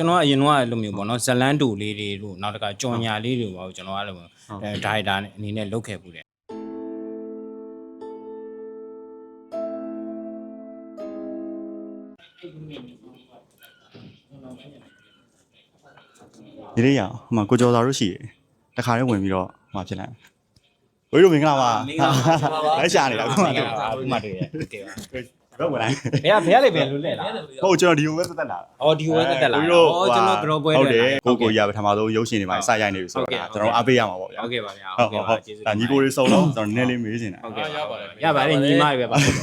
ကျွန်တော်ကအရင်တော့အဲ့လိုမျိုးပေါ့နော်ဇလန်းတူလေးတွေတို့နောက်တကကြော်ညာလေးတွေပေါ့ကျွန်တော်ကလည်းအဲဒါရိုက်တာအနေနဲ့လုပ်ခဲ့ပူတယ်ဒီလေးရအောင်ဟိုမှာကိုကျော်စာတို့ရှိတယ်တခါတည်းဝင်ပြီးတော့ဟိုမှာဖြစ်လိုက်ဝေးတို့မင်္ဂလာပါမင်္ဂလာပါလက်ရှာနေတာဟိုမှာတွေ့ရဟုတ်ကဲ့ပါ တော့ဝင်လိုက်ဘယ်ကဘယ်ကလေးပဲလွတ်လဲလားဟုတ်ကျွန်တော်ဒီကိုပဲသက်သက်လာအော်ဒီဝဲတက်တက်လာဝေးတို့အော်ကျွန်တော်ကြောပွဲဟုတ်တက်တယ်လာကိုကိုရပထမဆုံးရုပ်ရှင်တွေမှာစရိုက်နေပြီဆိုတော့ကျွန်တော်အားပေးရမှာပေါ့ဗျာဟုတ်ကဲ့ပါဗျာဟုဟုတ်တ်ဟုကဲ့တ်ပါဟုတ်ကျေးဇူးဒါညီကိုလေးစုံလုံးကျွန်တော်နည်းနည်းလေးမေးနေတာဟုတ်ကဲ့ရပါတယ်ရပါတယ်ညီမတွေပဲပါဟုတ်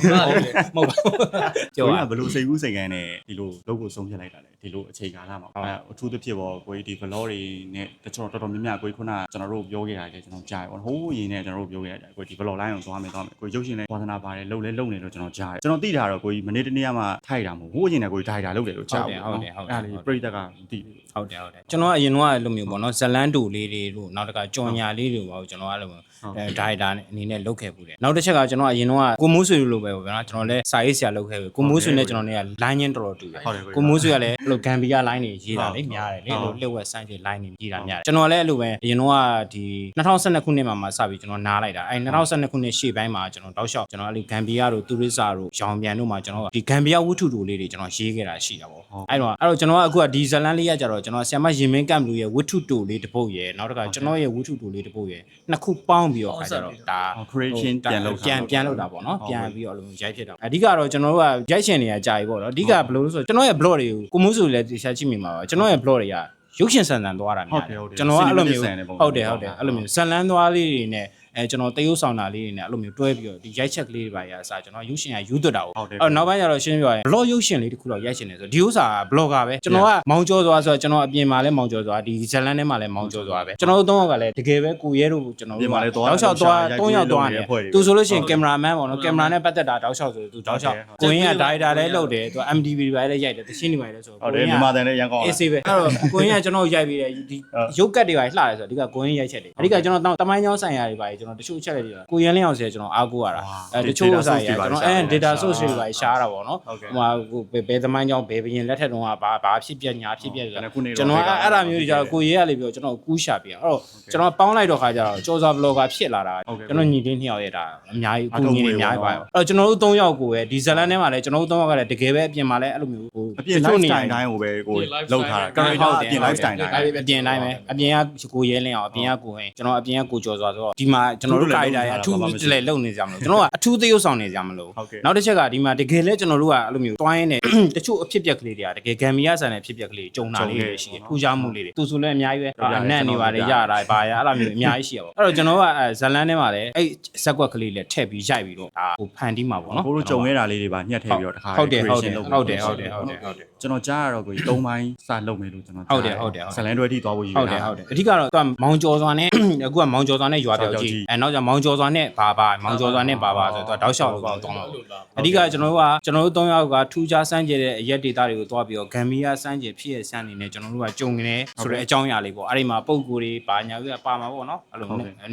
မဟုတ်ပါဘူးကျောကျော််ပါကဘလို့စိတ်ကူးစိတ်ကန်းနဲ့ဒီလိုလုပ်ဖို့ဆုံးဖြတ်လိုက်တာလေဒီလိုအချိန်ကာလမှာအဲအထူးသဖြင့်ပေါ့ကိုကြီးဒီ vlog တွေနဲ့တချို့တော်တော်များများကိုကြီးခုနကကျွန်တော်တို့ပြောခဲ့တာလေကျွန်တော်ကြားရပေါ့ဟိုးရင်နဲ့ကျွန်တော်တို့ပြောခဲ့တာကိုကြီး vlog line ကိုသွားမယ်သွားမယ်ကိုကြီးရုပ်ရှင်လဲဝါသနာပါတယ်လှုပ်လဲလှုပ်နေလို့ကျွန်တော်ကြားတယ်ကျွန်တော်သိတာတော့ကိုကြီးမနေ့တနေ့ကမှထိုက်တာမဟုတ်ဟိုးရင်နဲ့ကိုကြီးထိုက်တာလှုပ်တယ်လို့ကြားဘူးအဲ့ဒါလေးပြိတ္တကမသိဘူးဟုတ်တယ်ဟုတ်တယ်ကျွန်တော်ကအရင်တော့အဲ့လိုမျိုးပေါ့နော်ဇလန်တူလေးတွေလို့နောက်တစ်ခါကြော်ညာလေးတွေပေါ့ကျွန်တော်အဲ့လိုမျိုးအဲဒါရိုက်တာအနေနဲ့လုပ်ခဲ့ပူတယ်နောက်တစ်ချက်ကကျွန်တော်အရင်တော့ကိုမိုးဆွေလိုပဲပေါ့ဗျာကျွန်တော်လည်းစာရေးဆရာလုပ်ခဲ့ပြီကိုမိုးဆွေနဲ့ကျွန်တော်နဲ့က line ချင်းတော်တော်တူတယ်ဟုတ်တယ်ကိုမိုးဆွေကလည်းအဲ့လိုဂမ်ဘီယာ line တွေရေးတာလေများတယ်လေအဲ့လိုလျှက်ဝက်ဆန်းချေ line တွေရေးတာများတယ်ကျွန်တော်လည်းအဲ့လိုပဲအရင်တော့ကဒီ2012ခုနှစ်မှာမှစပြီးကျွန်တော်နားလိုက်တာအဲ2012ခုနှစ်ရှေ့ပိုင်းမှာကျွန်တော်တောက်လျှောက်ကျွန်တော်အဲ့လိုဂမ်ဘီယာတို့တူရစ်စာတို့ရောင်ပြန်တို့မှာကျွန်တော်ဒီဂမ်ဘီယာဝတ္ထုတို့လေးတွေကျွန်တော်ရေးခဲ့တာရှိတာပေါ့အဲ့တော့အဲ့တော့ကျွန်တော်ကအခုကဒီဇလန်လေးရကြတော့ကျွန်တော်ဆ iam မရင်မင်းကမ်လူရဲ့ဝတ္ထုတို့လေးတစ်ပုတ်ရယ်နောက်တစ်ခါကျွန်တော်ရဲ့ဝတ္ထုတို့လေးတစ်ပုတ်ရယ်နှစ်ခုပေါင်းပြီးတော့ခါကြတော့ဒါ creation ပြန်လုပ်တာပြန်ပြန်လုပ်တာပေါ့နော်ဟုတ်ပြန်ကဲ့ပြီးတော့အလုံးရိုက်ဖြစ်တာအဓိကတော့ကျွန်တော်တို့ကရိုက်ရှင်တွေကကြာပြီပေါ့နော်အဓိကဘယ်လိုလဲဆိုတော့ကျွန်တော်ရဲ့ blog တွေကိုကိုမိုးစုလည်းရှာကြည့်မိမှာပါကျွန်တော်ရဲ့ blog တွေကရုပ်ရှင်ဆန်ဆန်သွားတာများတယ်ဟုတ်တယ်ဟုတ်တယ်ကျွန်တော်ကအဲ့လိုမျိုး cinematic ဆန်တဲ့ပုံစံဟုတ်တယ်ဟုတ်တယ်အဲ့လိုမျိုးဇလန်းသွားလေးတွေနဲ့ အဲကျွန်တော်တရုပ်ဆောင်တာလေးတွေနဲ့အဲ့လိုမျိုးတွဲပြီးတော့ဒီရိုက်ချက်ကလေးတွေပါရအစားကျွန်တော်ရုပ်ရှင်ကယူသွတ်တာကိုဟုတ်တယ် အဲ့နောက်ပိုင်းကျတော့ရှင်းပြရရင် blog ရုပ်ရှင်လေးတစ်ခုတော့ရိုက်ရှင်နေဆိုဒီဥစ္စာက blogger ပဲကျွန်တော်ကမောင်ကျော်စွာဆိုတော့ကျွန်တော်အပြင်မှာလည်းမောင်ကျော်စွာဒီဇလန်းထဲမှာလည်းမောင်ကျော်စွာပဲကျွန်တော်တို့သုံးယောက်ကလည်းတကယ်ပဲကိုရဲတို့ကျွန်တော်တို့ပြင်မှာလည်းသွားတောက်လျှောက်သွားရိုက်သုံးယောက်သွားနေရိုက်ပွဲတွေသူဆိုလို့ရှိရင်ကင်မရာမန်ပေါ့နော်ကင်မရာနဲ့ပတ်သက်တာတောက်လျှောက်ဆိုသူတောက်လျှောက်ဟုတ်တယ်ကိုရင်းကဒါရိုက်တာလည်းလုပ်တယ်သူ MDB တွေပါလည်းရိုက်တယ်တရှင်းနေပါလေဆိုဟုတ်တယ်မြန်မာတန်လည်းရန်ကောင်းအေးစေးပဲအဲ့တော့ကိုရင်းကကျွန်တော်ရိုက်ပြီးတယ်ဒီရုပ်ကတ်တွေပါလှတယ်ဆိုတော့အဓိကကိုရင်းရိုက်ချက်တယ်အဓိကကျွန်တော်တမိုင်းချောင်းဆိုင်ရာတွေပါကျွန်တော်တချို့ချက်တွေကိုရင်းလင်းအောင်ဆရာကျွန်တော်အားကိုးရတာအဲတချို့ဥစားရကျွန်တော်အဲ data source တွေပါရှားတာပေါ့နော်ဟုတ်ကဲ့ဟိုမှာဟိုဘယ်သမိုင်းချောင်းဘယ်ဘရင်လက်ထက်တုန်းကဘာဘာဖြစ်ပြညာဖြစ်ပြဆိုတာခုနေတော့ကျွန်တော်ကအဲ့ဒါမျိုးတွေကြတော့ကိုရဲရလေပြောကျွန်တော်ကူးရှာပြအဲ့တော့ကျွန်တော်ပေါင်းလိုက်တော့ခါကျတော့ကြော်စာ blogger ဖြစ်လာတာဟုတ်ကဲ့ကျွန်တော်ညီလေးနှစ်ယောက်ရဲ့ဒါအများကြီးအအကူထုံးညီတွေအများကြီးပါအဲ့တော့ကျွန်တော်တို့၃ယောက်ကိုပဲဒီဇလန်ထဲမှာလည်းကျွန်တော်တို့၃ယောက်ကလည်းတကယ်ပဲအပြင်မှာလည်းအဲ့လိုမျိုးဟိုအပြင် lifestyle တိုင်းကိုပဲကိုလောက်ထားတာ character အပြင် lifestyle တိုင်းအဲ့ဒီအပြင်တိုင်းပဲအပြင်ကကိုရဲလင်းအောင်အပြင်ကကိုဟင်ကျွန်တော်အပြင်ကကိုကြော်စွာဆိုတော့ဒီမှာကျွန်တော်တို့ character ရအထူးတလဲလုံနေကြမလို့ကျွန်တော်ကအထူးသရုပ်ဆောင်နေကြမလို့ဟုတ်ကဲ့နောက်တစ်ချက်ကဒီမှာတကယ်လဲကျွန်တော်တို့ကအဲ့လိုမျိုးတွိုင်းနေတချို့အဖြစ်ပြက်ကလေးတွေကတကယ်ဂမ်ဘီယာဆန်တဲ့ဖြစ်ပျက်ကလေးကြုံတာလေးတွေရှိတယ်ထူးခြားမှုလေးတွေသူဆိုလည်းအများကြီးပဲအနက်နေပါလေရတာဘာရအဲ့လိုမျိုးအများကြီးရှိရပါဘူးအဲ့တော့ကျွန်တော်ကဇလန်းထဲမှာလည်းအဲ့ဇက်ကွက်ကလေးလည်းထည့်ပြီးရိုက်ပြီးတော့ဒါဟိုဖန်တီးမှာပေါ့နော်ကိုတို့ကြုံခဲ့တာလေးတွေပါညှက်ထည့်ပြီးတော့တခါဟုတ်တယ်ဟုတ်တယ် creation လုပ်ဟုတ်တယ်ဟုတ်တယ်ဟုတ်တယ်ဟုတ်တယ်ကျွန်တော်ကြားရတော့ကို3ပိုင်းစလုပ်မယ်လို့ကျွန်တော်ဟုတ်တယ်ဟုတ်တယ်ဟုတ်တယ်ဇလန်တွဲထိသွားဖို့ရည်ဟုတ်တယ်ဟုတ်တယ်အဓိကတော့သူကမောင်ကျော်စွာနဲ့အခုကမောင်ကျော်စွာနဲ့ရွာပြောက်ကြီးအဲနောက်ကျမောင်ကျော်စွာနဲ့ဘာဘာမောင်ကျော်စွာနဲ့ဘာဘာဆိုတော့သူကတောက်လျှောက်တော့တောင်းတော့အဓိကကျွန်တော်တို့ကကျွန်တော်တို့၃ယောက်ကထူးခြားစမ်းကြဲတဲ့အရက်ဒေတာတွေကိုတွားပြီးတော့ဂမ်ဘီယာစမ်းကြဲဖြစ်ရဲ့စမ်းနေနဲ့ကျွန်တော်တို့ကကြုံနေတယ်ဆိုတဲ့အကြောင်းအရာလေးပေါ့အဲ့ဒီမှာပုံကိုယ်တွေဘာညာတွေကပါမှာပေါ့နော်အဲ့လို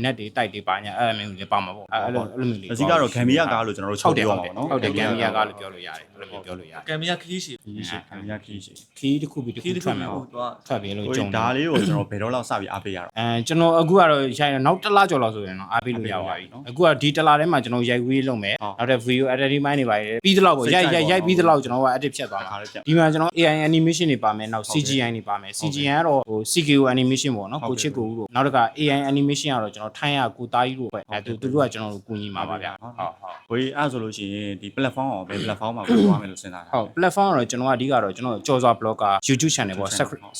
net တွေတိုက်တွေပါညာအဲ့လိုမျိုးတွေပါမှာပေါ့အဲ့လိုအဲ့လိုမျိုးလေးအစီကတော့ဂမ်ဘီယာကားလို့ကျွန်တော်တို့ချုပ်ပြောပါတော့နော်ဟုတ်တယ်ဂမ်ဘီယာကလို့ပြောလို့ရတယ်အဲ့လိုမျိုးပြောလို့ရတယ်ကံမီယာခီးရှိဒီရှိဂမ်ဘီယာခီးရှိခီးတစ်ခုပြီးတစ်ခီးခုတစ်ခုထွက်မှာဟိုပေါ့တော့ထွက်ပြီးလို့ဟိုကြုံဒါလေးကိုကျွန်တော်ဘယ်တော့လောက်စပြီးအားပေးရတော့အဲကျွန်တော်အခုကတော့ရိုက်ရနောက်တစ်လကျော်လောက်ဆိုရင်တော့အားပေးလို့ရပါပြီအခုကဒီတစ်လထဲမှာကျွန်တော်ရိုက်ဝေးလုပ်မယ်နောက်တဲ့ video editing မိုင်းတွေပါတယ်ပြီးသလောက်ပေါ့ရိုက်ရိုက်ရိုက်ပြီးသလောက်ကျွန်တော်က edit ဖြတ်သွားတမှာခါလေးပြဒီမှာကျွန်တော် AI animation တွေပါမယ်နောက် CGI တွေပါမယ် CGI ကတော့ဟို CGI animation ပေါ့နော်ကိုချစ်ကိုဦးတို့နောက်တစ်ခါ AI animation ကတော့ကျွန်တော်ထိုင်းရကိုသားကြီးတို့ပဲအဲသူသူတို့ကကျွန်တော်တို့ကူညီမှာပါဗျဟုတ်ဟုတ်ကိုကြီးအဲ့ဆိုလို့ရှိရင်ဒီ platform ကိုဘယ် platform မှာကိုသွားမယ်လို့စဉ်းစားတာဟုတ် platform ကတော့ကျွန်တော်ကအဓိကတော့ကျွန်တော်ကြော်စွာ blogger YouTube channel ပေါ့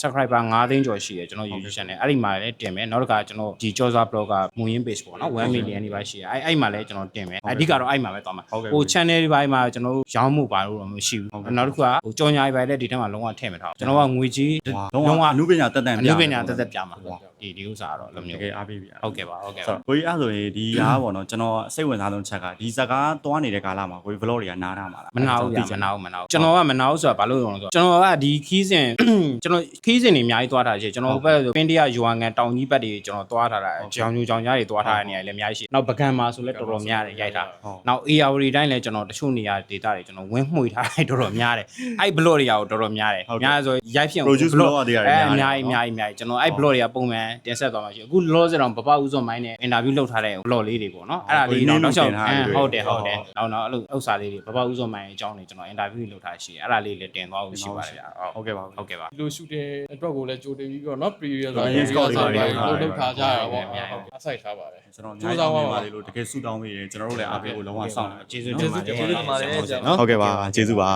subscriber 9သိန်းကျော်ရှိတယ်ကျွန်တော် YouTube channel အဲ့ဒီမှာလည်းတင်မယ်နောက်တစ်ခါကျွန်တော်ဒီကြော်စွာ blogger မူရင်း page ပေါ့နော်1 million နေပါရှိတယ်အဲ့အဲ့မှာလည်းကျွန်တော်တင်မယ်အဓိကတော့အဲ့မှာပဲသွားမှာဟို channel တွေပိုင်းမှာကျွန်တော်ရောင်းမှုပါလို့တော့မရှိဘူးနောက်တစ်ခုကဟိုကြော်ညာတွေပိုင်းလည်းဒီထဲမှာလုံးဝထည့်မထားဘူးကျွန်တော်ကငွေကြီးလုံးဝအမှုပညာတက်တန်အနုပညာတက်တက်ပြမှာဒီဒီဥစ္စာကတော့လိုတမျိုးကယ်အားပေးပြီဟုတ်ကဲ့ပါဟုတ်ကဲ့ဆိုပါတော့ကိုကြီးအဲ့ဆိုရင်ဒီအားပေါ့နော်ကျွန်တော်စိတ်ဝင်စားဆုံးချက်ကဒီဇကားသွားနေတဲ့ကာလမှာကိုကြီး vlog တွေကနားထားမှာလားမနာဘူးဗျာမနာဘူးမနာဘူးကျွန်တော်ကမနာဘူးဆိုတာဘာလို့လဲဆိုတော့ကျွန်တော်ကဒီခီးစဉ်ကျွန်တော်ခီးစဉ်တွေအများကြီးသွားထားရှိကျွန်တော်ဟိုဘက်ဆိုပင်းတရယွာငံတောင်ကြီးဘက်တွေကျွန်တော်သွားထားတာကြောင်ညူကြောင်ကြားတွေသွားထာထားတဲ့နေရာတွေလည်းအများကြီးရှိနောက်ပကံမှာဆိုလည်းတော်တော်များတယ်ရိုက်တာ ဟုတ် နောက် AR တိုင်းလည်းကျွန်တော်တချို့နေရာ data တွေကျွန်တော်ဝင်းမှွေထားတယ်တော်တော်များတယ်အဲ့ blog တွေကတော်တော်များတယ် ဟုတ်ကဲ့ များဆိုရိုက်ဖြစ်အောင် Produce blog တွေကလည်း အဲအ များ များ တယ် ကြီးအများကြီးအများကြီးကျွန်တော်အဲ့ blog တွေကပုံမှန်တင်ဆက်သွားမှာရှိတယ်အခု law စတောင်ပပဦးစောမိုင်းနဲ့ interview လုပ်ထားတဲ့ blog လေးတွေပေါ့နော်အဲ့ဒါလေးတော့တော့ရှောက်ဟုတ်တယ်ဟုတ်တယ်နောက်တော့အဲ့လိုဥစ္စာလေးတွေပပဦးစောမိုင်းအကြောင်းတွေကျွန်တော် interview လုပ်ထားရှိတယ်အဲ့ဒါလေးလည်းတင်သွားဖို့ရှိပါတယ်ဗျာ ဟုတ်ကဲ့ပါ ဟုတ်ကဲ့ပါ ဒီလို shooting အတွက်ကိုလည်းကြိုတင်ပြီးတော့เนาะ previous ဆို Yes, scout တွေ ဆို ပါ တော့ တွေ လုပ်ထားကြရတာပေါ့ အများကြီး အဆိုင်ထားပါတယ် ကျွန်တော်အများကြီးပါလေလို့တကယ်ဆူတောင်းမိတယ်ကျွန်တော်တို့လည်းအားပေးဖို့လုံးဝစောင့်တယ်ကျေးဇူးတင်ပါတယ်ကျေးဇူးတင်ပါတယ်ဟုတ်ကဲ့ပါကျေးဇူးပါ